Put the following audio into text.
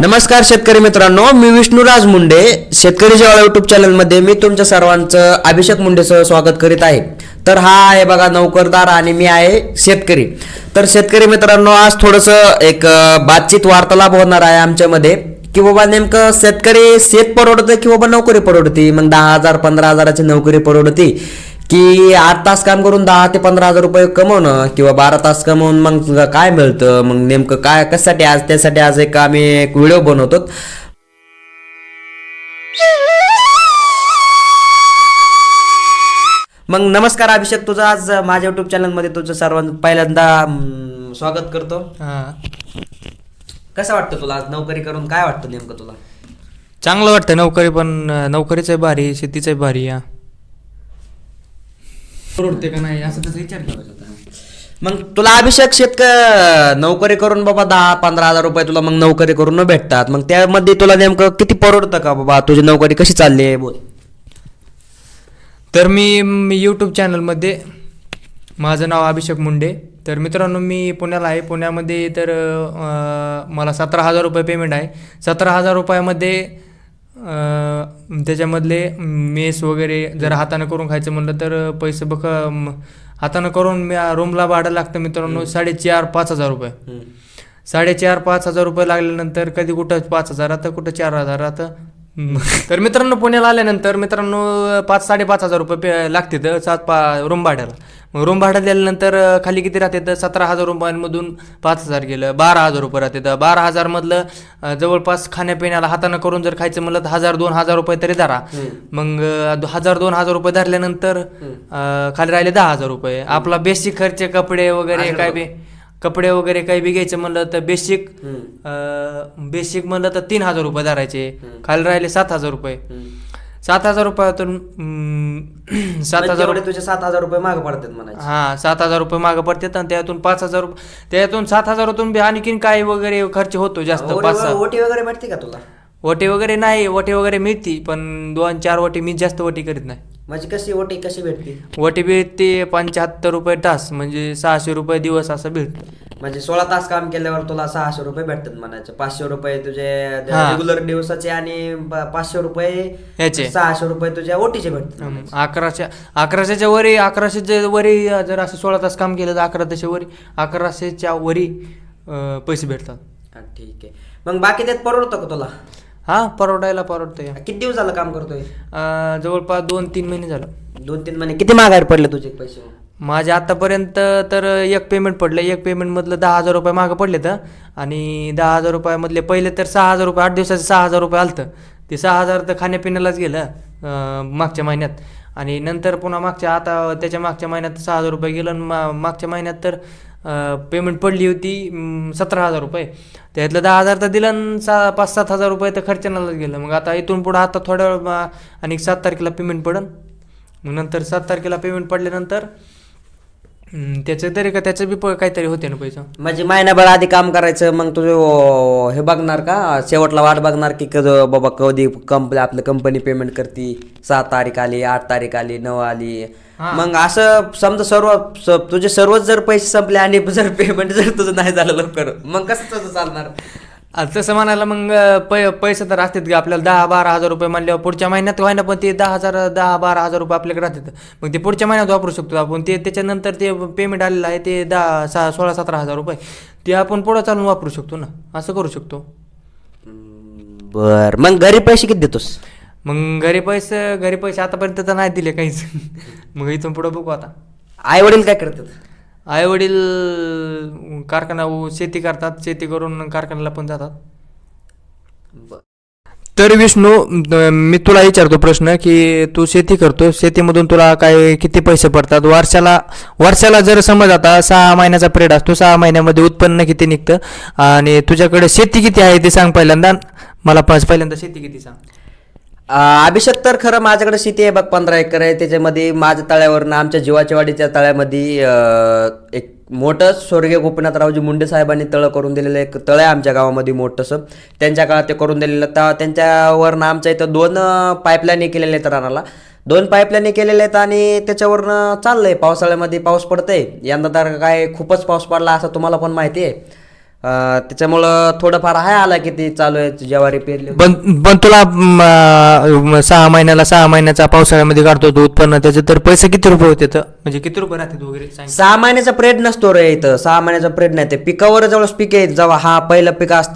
नमस्कार शेतकरी मित्रांनो मी विष्णुराज मुंडे शेतकरी जेवाळा युट्यूब चॅनलमध्ये मी तुमच्या सर्वांचं अभिषेक मुंडेसह स्वागत करीत आहे. तर हा आहे बघा नोकरदार आणि मी आहे शेतकरी. तर शेतकरी मित्रांनो आज थोडंसं एक बातचीत वार्तालाप होणार आहे आमच्यामध्ये. की बाबा नेमकं शेतकरी शेत परवडतं की बाबा नोकरी परवडती? मग दहा हजार पंधरा हजाराची नोकरी परवडती. की आठ तास काम करून दहा ते पंधरा हजार रुपये कमवणं किंवा बारा तास कमवून मग काय मिळतं? मग नेमकं काय कशासाठी आज त्यासाठी आज एक आम्ही एक व्हिडिओ बनवतो. मग नमस्कार अभिषेक तुझं आज माझ्या युट्यूब चॅनलमध्ये तुझं सर्वांना पहिल्यांदा स्वागत करतो. हा. कसं वाटतं तुला आज नोकरी करून? काय वाटतं नेमकं तुला? चांगलं वाटतं नोकरी पण नोकरीचं भारी शेतीचं भारी या परवडते का नाही? असं त्याचा विचार करायचा होता. मग तुला अभिषेक शेतक नोकरी करून बाबा दहा पंधरा हजार रुपये तुला मग नोकरी करून न भेटतात. मग त्यामध्ये तुला नेमकं किती परवडतं का बाबा? तुझी नोकरी कशी चालली आहे? बोल. तर मी मी यूट्यूब चॅनलमध्ये माझं नाव अभिषेक मुंडे. तर मित्रांनो मी पुण्याला आहे. पुण्यामध्ये तर अं, मला सतरा हजार रुपये पेमेंट आहे. सतरा हजार रुपयामध्ये अं, त्याच्यामधले मेस वगैरे जर हातानं करून खायचं म्हणलं तर पैसे बघ हातानं करून मी रूमला भाडं लागतं मित्रांनो साडेचार पाच हजार रुपये. साडेचार पाच हजार रुपये लागल्यानंतर कधी कुठं पाच हजार आता कुठं चार हजार आता तर मित्रांनो पुण्याला आल्यानंतर मित्रांनो पाच साडेपाच हजार रुपये लागते तर सात पा रूम भाड्याला मग रूम भाडं दिल्यानंतर खाली किती राहते तर सतरा हजार रुपयांमधून पाच हजार गेलं बारा हजार रुपये राहते तर बारा हजारमधलं जवळपास खाण्यापिण्याला हातानं करून जर खायचं म्हणलं तर हजार दोन हजार रुपये तरी धरा. मग हजार दोन हजार रुपये धरल्यानंतर खाली राहिले दहा हजार रुपये. आपला बेसिक खर्च कपडे वगैरे काय बी कपडे वगैरे काही बी घ्यायचं म्हणलं तर बेसिक बेसिक म्हणलं तर तीन हजार रुपये धरायचे. खाली राहिले सात हजार रुपये. सात हजार रुपयातून सात हजार तुझे सात हजार रुपये मागे पडतात म्हणायचे. हा सात हजार रुपये मागं पडतात आणि त्यातून पाच हजार रुपये त्यातून सात हजारातून आणखीन काही वगैरे खर्च होतो जास्त ओटी पाच ओटी वगैरे भेटते का तुला? वटे वगैरे नाही वटे वगैरे मिळती पण दोन चार वटे मी जास्त वटी करीत नाही. म्हणजे कशी ओटी कशी भेटते वटी भेटते पंच्याहत्तर रुपये तास म्हणजे सहाशे रुपये दिवस असं भेटतं. म्हणजे सोळा तास काम केल्यावर तुला सहाशे रुपये भेटतात म्हणायचे. पाचशे रुपये तुझे हा. रेग्युलर दिवसाचे आणि प- पाचशे रुपये ह्याचे. सहाशे रुपये तुझ्या ओटीचे भेटतात अकराशे अकराशेच्या वरी अकराशेच्या वरी जर असं सोळा तास काम केलं तर अकरा तासच्या वरी अकराशेच्या वरी अं, पैसे भेटतात. हा, ठीक आहे. मग बाकी त्यात परवडतं का तुला? हा परवडायला परवडतं या किती दिवस झालं काम करतोय? अं, जवळपास दोन तीन महिने झालं. दोन तीन महिने. किती माघार पडले तुझे पैसे? माझ्या आतापर्यंत तर एक पेमेंट पडलं. एक पेमेंटमधलं दहा हजार रुपये मागं पडले तर आणि दहा हजार रुपयामधले पहिले तर सहा हजार रुपये आठ दिवसाचे सहा हजार रुपये आलतं. ते सहा हजार तर खाण्यापिण्यालाच गेलं अं, मागच्या महिन्यात. आणि नंतर पुन्हा मागच्या आता त्याच्या मागच्या महिन्यात सहा हजार रुपये गेलं आणि मा मागच्या महिन्यात तर पेमेंट पडली होती सतरा हजार रुपये. त्यातलं दहा हजार तर दिलं सा पाच सात हजार रुपये तर खर्चानालाच गेलं. मग आता इथून पुढं आता थोड्या वेळ आणि सात तारखेला पेमेंट पडन. मग नंतर सात तारखेला पेमेंट पडल्यानंतर त्याचं तरी का त्याचं बी प- काहीतरी होते ना पैसा. म्हणजे महिनाभर आधी काम करायचं मग तुझं अं, हे बघणार का? शेवटला वाट बघणार की कधी बाबा कधी कंपनी आपलं कंपनी पेमेंट करते सात तारीख आली आठ तारीख आली नऊ आली. मग असं समजा सर्व स- तुझे सर्वच जर पैसे संपले आणि जर पेमेंट जर तुझं नाही झालं लवकर मग कसं तुझं चालणार? आता तसं म्हणायला मग पै पैसे तर असतात की आपल्याला दहा बारा हजार रुपये म्हणल्यावर पुढच्या महिन्यात व्हायना पण ते दहा हजार दहा बारा हजार रुपये आपल्याकडे राहतात. मग ते पुढच्या महिन्यात वापरू शकतो आपण. ते त्याच्यानंतर ते पेमेंट आलेलं आहे ते दहा सहा सोळा सतरा हजार रुपये. ते आपण पुढं चालून वापरू शकतो ना. असं करू शकतो. बर. मग घरी पैसे किती देतोस? मग घरी पैसे घरी पैसे आतापर्यंत तर नाही दिले काहीच. मग इथून पुढं बघू आता. आई वडील काय करतात? आई वडील कारखाना शेती करतात शेती करून कारखान्याला पण जातात. तर विष्णू मी तुला विचारतो प्रश्न की तू शेती करतो शेतीमधून तुला काय किती पैसे पडतात? वर्षाला वर्षाला जर समज आता सहा महिन्याचा पिरियड असतो सहा महिन्यामध्ये उत्पन्न किती निघतं? आणि तुझ्याकडे शेती किती आहे ते सांग पहिल्यांदा. मला पाच पहिल्यांदा शेती किती सांग. अभिषेक तर खरं माझ्याकडे शेती आहे बघ पंधरा एकर आहे. त्याच्यामध्ये माझ्या तळ्यावरनं आमच्या जीवाच्या वाडीच्या तळ्यामध्ये एक मोठं स्वर्गीय गोपीनाथरावजी मुंडे साहेबांनी तळं करून दिलेलं एक तळं आहे आमच्या गावामध्ये मोठंसं. त्यांच्या काळात ते करून दिलेलं तर त्यांच्यावरनं आमच्या इथं दोन पाईपलाईन केलेल्या आहेत रानाला. दोन पाईपलाईन केलेल्या आहेत आणि त्याच्यावरनं चाललंय. पावसाळ्यामध्ये पाऊस पडतंय. यंदा तर काय खूपच पाऊस पडला असं तुम्हाला पण माहिती आहे. त्याच्यामुळं थोडंफार आहे आला किती चालू आहे ज्वारी पेरली पण पण तुला म, सहा महिन्याला सहा महिन्याचा पावसाळ्यामध्ये काढतो तू उत्पन्न त्याचे तर पैसे किती रुपये होते तर? म्हणजे किती रुपये राहतात वगैरे सांग. सहा महिन्याचा प्रेड नसतो रे इथं. सहा महिन्याचा प्रेड नाही ते पिकावर जवळ पीक आहे जेव्हा हा पहिलं पीक असतं.